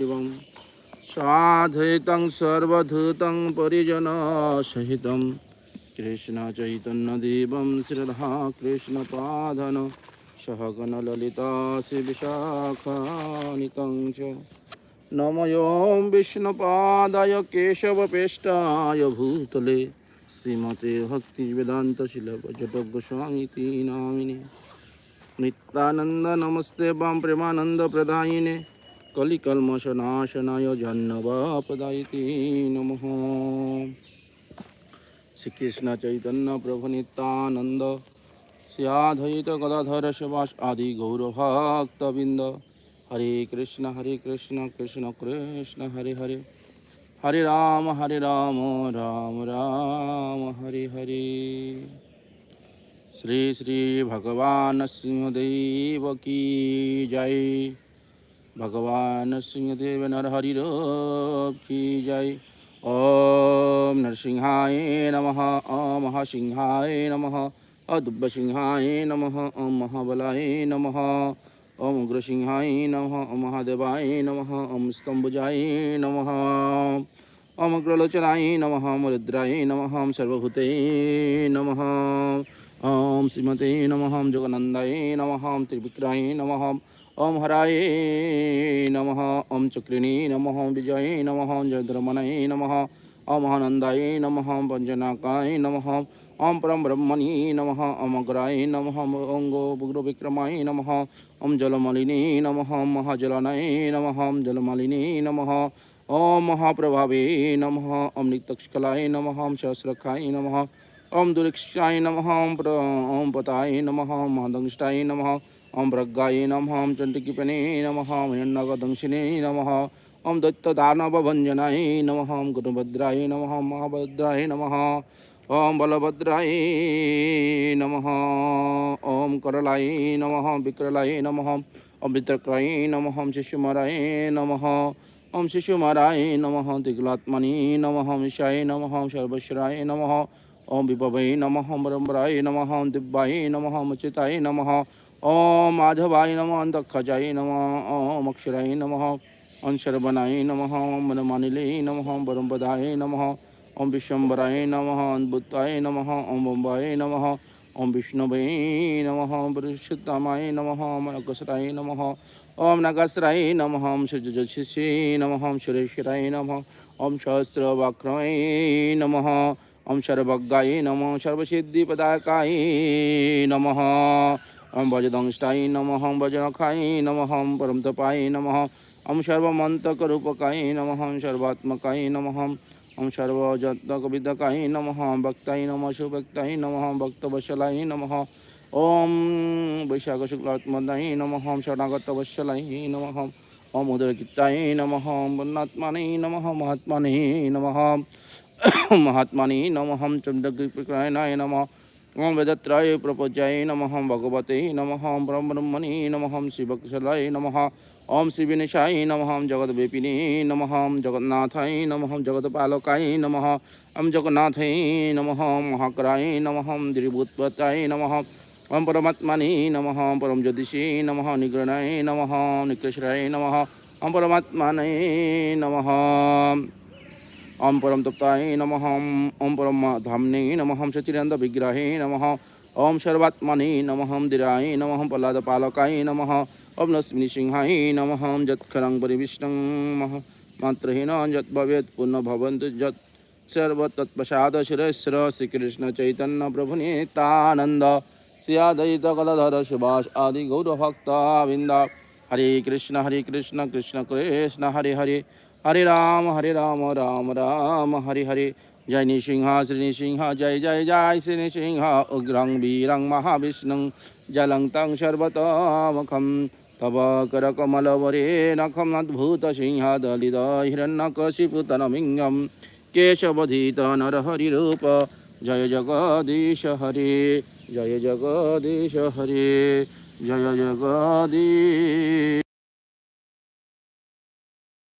এবং সাধৈতং সর্বধূতং পরিজন সহিতম। কৃষ্ণ চৈতন্য দেবম শ্রদ্ধা কৃষ্ণ পাধন সহগণ ললিতা শ্রী বিশাখানিকং চ নময়োম বিষ্ণুপাদায় কেশবপেষ্টায় ভূতলে শ্রীমতে ভক্তি বেদান্ত শিলভজট গোস্বামীতি নামিনে নিত্যানন্দ নমস্তে বাম প্রেমানন্দ প্রদায়িনে। কলিকলমশনাশনায় জন্নবাপদায়িতে শ্রীকৃষ্ণ চৈতন্য প্রভু নিত্যানন্দ শ্রিয়াধৈত গদাধর সুভাষ আদি গৌরভক্তবৃন্দ হরে কৃষ্ণ হরে কৃষ্ণ কৃষ্ণ কৃষ্ণ, হরে হরে। হরে রাম হরে রাম রাম রাম, হরে হরে। শ্রী শ্রী ভগবান সিংহদেব কী জয়। भगवान सिंहदेव नरहरि रूप की जय ओम नरसिंहाय नमः ओम महासिंहाय नमः अदुब्बसिंहाय नमः ओम महाबलाय नमः ओम उग्रसिंहाय नमः ओम महादेवाय नमः ओम स्तंभुजाय नमः ओम अग्रलोचनाय नमः ओम रुद्राय नमः ओम सर्वभूते नमः ओम श्रीमते नमः ओम जगनन्दाय नमः ओम त्रिविक्राय नमः ओम हराय नमः ओम चक्रिणी नमः ओम विजय नमः ओम जयद्रमणय नमः ओम नमः ओम पञ्चनाकाय नमः ओम परम ब्रह्मणि नमः ओम अग्राय नमः ओम अंगो विक्रमाय नमः ओम जलमालिनी नमः ओम महाजलानय नमः ओम जलमालिनी नमः ओम महाप्रभावे नमः ओम नित्यक्षकलाय नमः ओम सहस्रखाय नमः ओम दुरिक्षाय नमः ओम ओम पताय नमः ओम महादंष्टाय नमः ओम प्रज्ञाय नम ओम चण्डिकीपने नम ओम हिरण्यकदंशिने नम ओम दत्तदानवभञ्जनाय नम ओम गुरुभद्राय नम ओम महाभद्राय नमः ओम बलभद्राय नम ओम करलाय नमः विक्रलाय नमः ओम वितर्काय नमः ओम शिशुमराय नम ओम शिशुमराय नमः दिग्लात्मनि नमः ओम ईशाय नम ओम सर्वेश्वराय नमः ओम विभवे नमः ओम नमः ओम दिव्याय नमः ओम उचिताय नमः ओम माधवाय नमः ओम दक्षजाय नमः ओम अक्षराय नमः ओम शरवणाय नमः ओम मनमानिले नमः ओम परमपदाय नमः ओम विश्वम्बराय नमः ओम बुद्धाय नमः ओम बम्बाय नमः ओम विष्णवे नमः ओम पुरुषोत्तमाय नमः ओम नकसराय नमः ओम नगसराय नमः ओम सृजशिषे नमः ओम सुरेश्वराय नमः ओम सहस्रवक्राय नमः ओम सर्वज्ञाय नमः सर्वसिद्धिपदाकाय नमः অম ভজদংষ্টাই নমঃ ভজনখাই নমঃ পরম তপাই নমঃ অম সর্বমন্তকরূপকাই নমঃ সর্বাত্মকাই নমঃ অম সর্বযত্নকবিদকাই নমঃ ভক্তাই নমঃ সুভক্তাই নমঃ ভক্তবশলাই নমঃ ওম বৈশাখ শুক্লাত্মদাই নমঃ শরণাগত বশলাই নমঃ ওম উদরকিতাই নমঃ বন্যাত্মানে নমঃ মহাত্মানে নমঃ মহাত্মানে নমঃ চন্দ্রকৃপকরায় নমঃ ओम चण्डकृपकायनाय नमः ओम वेदत्राय प्रपजाय नमः ओम भगवते नमः ओम ब्रह्मणे नमः ओम शिवक्षलाय नमः ओम शिविनिशाय नमः ओम जगद्व्यापिने नमः ओम जगन्नाथाय नमः ओम जगत्पालकाय नमः ओम जगन्नाथाय नमः ओम महाकराय नमः ओम दिरिभूतपताय नमः ओम परमात्मने नमः ओम परम ज्योतिषे नमः निग्रणाय नमः ओम निकृष्णाय नमः ओम परमात्मने नमः ओम परम तप्ताय नमः ओम परम धामने नमः ओम सचिरंद विग्रहे नमः ओम सर्वात्मने नमः ओम दिराय नमः ओम प्रह्लादपालकाय नमः ओम लक्ष्मी सिंहाय नमः ओम जत्खरं परिविष्णं मह मात्रहीन यत् भवेत् पुनः भवन्तु यत् सर्वतत्प्रसाद सुरेश्वर श्रीकृष्ण चैतन्य प्रभु नितानन्द श्रियादयित गदाधर सुभाष आदि गौरभक्ताविन्द हरे कृष्ण हरे कृष्ण कृष्ण कृष्ण हरे हरे হরে রাম হরে রাম রাম রাম, হরে হরে। জয় নৃসিংহ, শ্রী নৃসিংহ, জয় জয় জয়, শ্রী নৃসিংহ। উগ্রং, বীরং, মহাবিষ্ণু জলং তং সর্বতমখম। তব করকমলবরে নখম অদ্ভুত সিংহ দলিত হিরণ্যকশিপুতনমিঙ্গম কেশবধিত নরহরিরূপ। জয় জগদীশ হরে, জয় জগদীশ হরে, জয় জগদীশ।